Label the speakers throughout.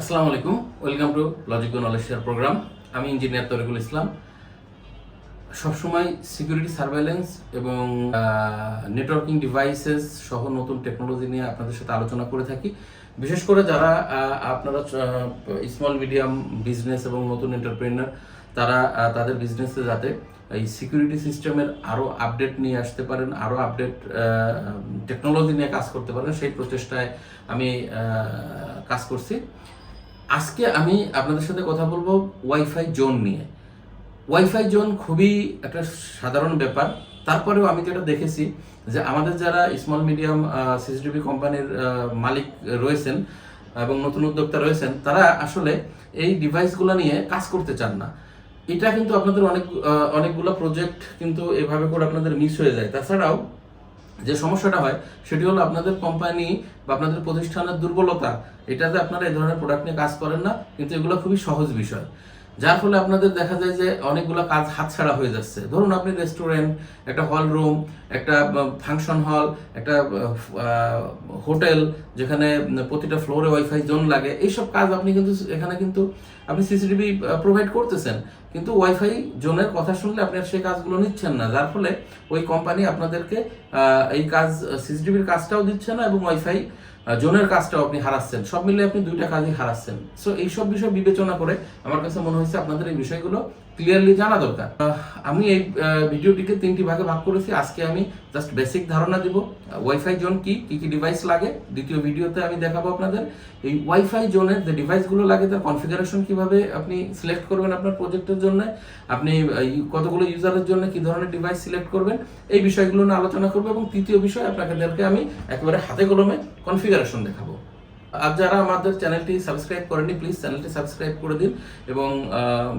Speaker 1: আসসালামু আলাইকুম। Welcome to logic knowledge share program. আমি ইঞ্জিনিয়ার তরিকুল ইসলাম। সবসময় সিকিউরিটি, সার্ভেলেন্স এবং নেটওয়ার্কিং ডিভাইসেস সহ নতুন টেকনোলজি নিয়ে আপনাদের সাথে আলোচনা করে থাকি। বিশেষ করে যারা আপনারা স্মল মিডিয়াম বিজনেস এবং নতুন এন্টারপ্রেনার তারা তাদের বিজনেসে যাতে এই সিকিউরিটি সিস্টেমের আরও আপডেট নিয়ে আসতে পারেন আরও আপডেট টেকনোলজি নিয়ে কাজ করতে পারেন, সেই প্রচেষ্টায় আমি কাজ করছি। আজকে আমি আপনাদের সাথে কথা বলব ওয়াইফাই জোন নিয়ে। ওয়াইফাই জোন খুবই একটা সাধারণ ব্যাপার। তারপরেও আমি যেটা দেখেছি যে আমাদের যারা স্মল মিডিয়াম সিসিটিভি কোম্পানির মালিক রয়েছেন এবং নতুন উদ্যোক্তা রয়েছেন, তারা আসলে এই ডিভাইসগুলো নিয়ে কাজ করতে চান না। এটা কিন্তু আপনাদের অনেক অনেকগুলো প্রজেক্ট কিন্তু এভাবে করে আপনাদের মিস হয়ে যায়। তাছাড়াও যে সমস্যাটা হয়, সেটি হলো আপনাদের কোম্পানি বা আপনাদের প্রতিষ্ঠানের দুর্বলতা। এটাতে আপনারা এই ধরনের প্রোডাক্ট নিয়ে কাজ করেন না, কিন্তু এগুলো খুবই সহজ বিষয়। যার ফলে আপনাদের দেখা যায় যে অনেকগুলো কাজ হাতছাড়া হয়ে যাচ্ছে। ধরুন আপনি রেস্টুরেন্ট একটা হল রুম একটা ফাংশন হল একটা হোটেল যেখানে প্রতিটা ফ্লোরে ওয়াইফাই জোন লাগে, এইসব কাজ আপনি কিন্তু, এখানে কিন্তু আপনি সিসিটিভি প্রোভাইড করতেছেন। কিন্তু ওয়াইফাই জোনের কথা শুনলে আপনি সেই কাজগুলো নিচ্ছেন না। যার ফলে ওই কোম্পানি আপনাদেরকে এই কাজ সিসিটিভির কাজটাও দিচ্ছে না এবং ওয়াইফাই জোনের কাজটাও আপনি হারাচ্ছেন। সব মিলে আপনি দুইটা কাজই হারাচ্ছেন। সো এইসব বিষয় বিবেচনা করে আমার কাছে মনে হয়েছে আপনাদের এই বিষয়গুলো ক্লিয়ারলি জানা দরকার। আমি এই ভিডিওটিকে তিনটি ভাগে ভাগ করেছি। আজকে আমি জাস্ট বেসিক ধারণা দিব। ওয়াইফাই জোন কি? কি কি ডিভাইস লাগে? দ্বিতীয় ভিডিওতে আমি দেখাবো আপনাদের। এই ওয়াইফাই জোনের যে ডিভাইসগুলো লাগে, তার কনফিগারেশন কীভাবে আপনি সিলেক্ট করবেন আপনার প্রজেক্টের জন্য? আপনি কতগুলো ইউজারের জন্য কি ধরনের ডিভাইস সিলেক্ট করবেন? এই বিষয়গুলো নিয়ে আলোচনা করব এবং তৃতীয় বিষয় আপনাদেরকে আমি একেবারে হাতে কলমে কনফিগারেশন দেখাবো। আর যারা আমাদের চ্যানেলটি সাবস্ক্রাইব করেনি প্লিজ চ্যানেলটি সাবস্ক্রাইব করে দিন এবং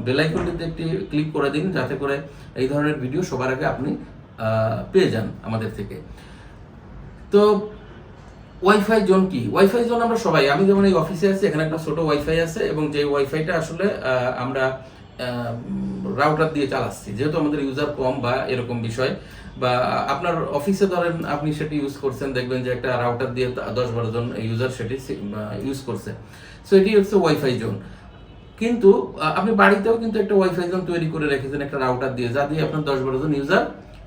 Speaker 1: বেলাইকনটিতে একটি ক্লিক করে দিন যাতে করে এই ধরনের ভিডিও সবার আগে আপনি পেয়ে যান আমাদের থেকে। তো ওয়াইফাই জোন কি? ওয়াইফাই জোন আমরা সবাই, আমি যেমন এই অফিসে আছি, এখানে একটা ছোট ওয়াইফাই আছে এবং যে ওয়াইফাইটা আসলে আমরা রাউটার দিয়ে চালাচ্ছি। যেহেতু আমাদের ইউজার কম বা এরকম বিষয়, বা আপনার অফিসে ধরেন আপনি সেটি ইউজ করছেন, দেখবেন যে একটা রাউটার দিয়ে দশ বারো জন ইউজার সেটি ইউজ করছে। সো এটি হচ্ছে ওয়াইফাই জোন কিন্তু আপনি বাড়িতেও কিন্তু একটা ওয়াইফাই জোন তৈরি করে রেখেছেন, একটা রাউটার দিয়ে, যা দিয়ে আপনার দশ বারো জন ইউজার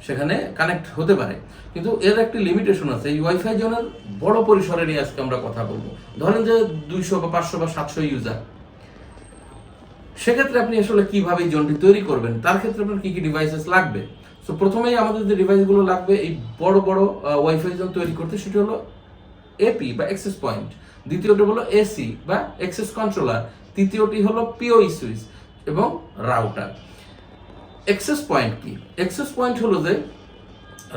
Speaker 1: সেখানে কানেক্ট হতে পারে। কিন্তু এর একটি লিমিটেশন আছে, এই ওয়াইফাই জোনের বড় পরিসরে নিয়ে আজকে আমরা কথা বলব। ধরেন যে দুইশো বা পাঁচশো বা সাতশো ইউজার সেক্ষেত্রে আপনি আসলে কীভাবে জোনটি তৈরি করবেন? তার ক্ষেত্রে আপনার কি কি ডিভাইসেস লাগবে? সো প্রথমেই আমাদের যে ডিভাইসগুলো লাগবে, এই বড় বড় ওয়াইফাই জোন তৈরি করতে, সেটি হলো এপি বা অ্যাক্সেস পয়েন্ট দ্বিতীয়টি হলো এসি বা অ্যাক্সেস কন্ট্রোলার তৃতীয়টি হলো পিওই সুইচ এবং রাউটার অ্যাক্সেস পয়েন্ট কি? অ্যাক্সেস পয়েন্ট হলো যে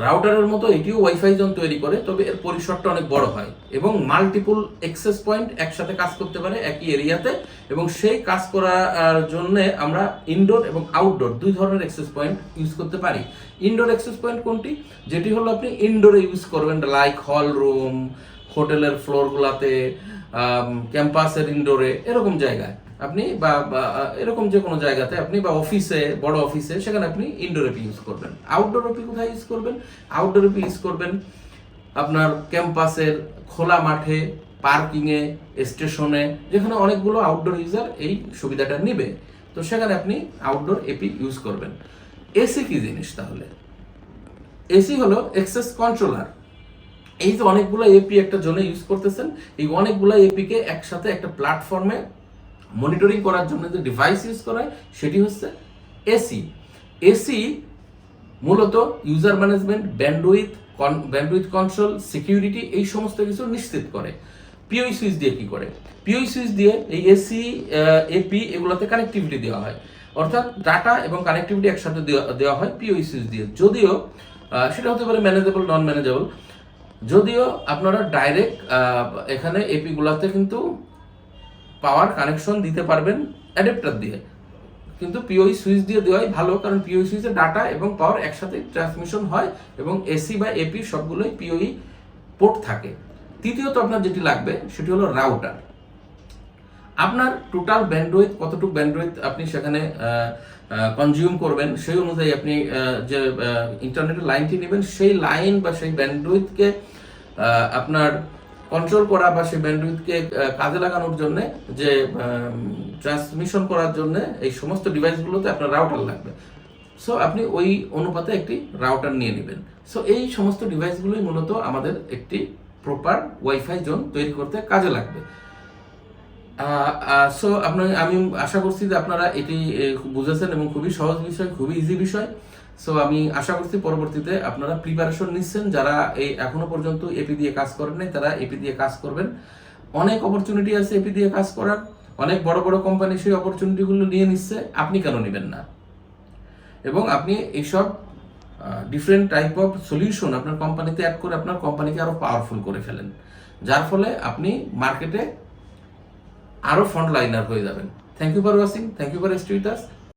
Speaker 1: রাউটারের মতো এটিও ওয়াইফাই জোন তৈরি করে, তবে এর পরিসরটা অনেক বড় হয় এবং মাল্টিপল অ্যাক্সেস পয়েন্ট একসাথে কাজ করতে পারে একই এরিয়াতে এবং সেই কাজ করার জন্য আমরা ইনডোর এবং আউটডোর দুই ধরনের অ্যাক্সেস পয়েন্ট ইউজ করতে পারি। ইনডোর অ্যাক্সেস পয়েন্ট কোনটি? যেটি হলো আপনি ইনডোরে ইউজ করবেন লাইক হল রুম হোটেলের ফ্লোরগুলাতে ক্যাম্পাসের ইনডোরে এরকম জায়গায়। আপনি বা এরকম যে কোনো জায়গাতে আপনি বা অফিসে, বড় অফিসে, সেখানে আপনি ইনডোর এপি ইউজ করবেন। আউটডোর এপি কোথায় ইউজ করবেন? আউটডোর এপি ইউজ করবেন আপনার ক্যাম্পাসের খোলা মাঠে পার্কিংয়ে স্টেশনে যেখানে অনেকগুলো আউটডোর ইউজার এই সুবিধাটা নেবে। তো সেখানে আপনি আউটডোর এপি ইউজ করবেন। এসি কি জিনিস তাহলে? এসি হলো এক্সেস কন্ট্রোলার এই যে অনেকগুলো এপি একটা জোনে ইউজ করতেছেন, এই অনেকগুলো এপিকে একসাথে একটা প্ল্যাটফর্মে মনিটরিং করার জন্য যে ডিভাইস ইউজ করা হয়, সেটি হচ্ছে এসি এসি মূলত user management bandwidth bandwidth control security এই সমস্ত কিছু নিশ্চিত করে। পিওই সুইচ দিয়ে কি করে? পিওই সুইচ দিয়ে এই এসি এপি এগুলোতে কানেক্টিভিটি দেওয়া হয়। অর্থাৎ ডাটা এবং কানেক্টিভিটি একসাথে দেওয়া হয় পিওই সুইচ দিয়ে। যদিও সেটা হতে পারে ম্যানেজেবল নন ম্যানেজেবল যদিও আপনারা ডাইরেক্ট এখানে এপি গুলাতে কিন্তু পাওয়ার কানেকশন দিতে পারবেন অ্যাডাপ্টার দিয়ে। কিন্তু পিওই সুইচ দিয়ে দেওয়াই ভালো, কারণ পিওই সুইচে ডাটা এবং পাওয়ার একসাথে ট্রান্সমিশন হয় এবং এসি বা এপি সবগুলোই পিওই পোর্ট থাকে। তৃতীয়ত আপনার যেটি লাগবে, সেটি হলো রাউটার। আপনার টোটাল ব্যান্ডউইথ, কতটুকু ব্যান্ডউইথ আপনি সেখানে কনজিউম করবেন, সেই অনুযায়ী আপনি যে ইন্টারনেটের লাইনটি নেবেন, সেই লাইন বা সেই ব্যান্ডউইথকে আপনার কন্ট্রোল করা বা সেই ব্যান্ডউইথকে কাজে লাগানোর জন্য যে ট্রান্সমিশন করার জন্য এই সমস্ত ডিভাইসগুলোতে আপনার রাউটার লাগবে। সো আপনি ওই অনুপাতে একটি রাউটার নিয়ে নেবেন। সো এই সমস্ত ডিভাইসগুলোই মূলত আমাদের একটি প্রপার ওয়াইফাই জোন তৈরি করতে কাজে লাগবে। সো আপনার আমি আশা করছি যে আপনারা এটি বুঝেছেন এবং খুবই সহজ বিষয়, খুবই ইজি বিষয়। সো আমি আশা করছি পরবর্তীতে আপনারা প্রিপারেশন নিচ্ছেন। যারা এই এখনও পর্যন্ত এপি দিয়ে কাজ করেন নাই, তারা এপি দিয়ে কাজ করবেন। অনেক অপরচুনিটি আছে এপি দিয়ে কাজ করার। অনেক বড় বড় কোম্পানি সেই অপরচুনিটিগুলো নিয়ে নিচ্ছে। আপনি কেন নেবেন না? এবং আপনি এইসব ডিফারেন্ট টাইপ অফ সলিউশন আপনার কোম্পানিতে অ্যাড করে আপনার কোম্পানিকে আরও পাওয়ারফুল করে ফেলেন। যার ফলে আপনি মার্কেটে আরও ফ্রন্ট লাইনার হয়ে যাবেন। Thank you for watching thank you for স্টুইটার্স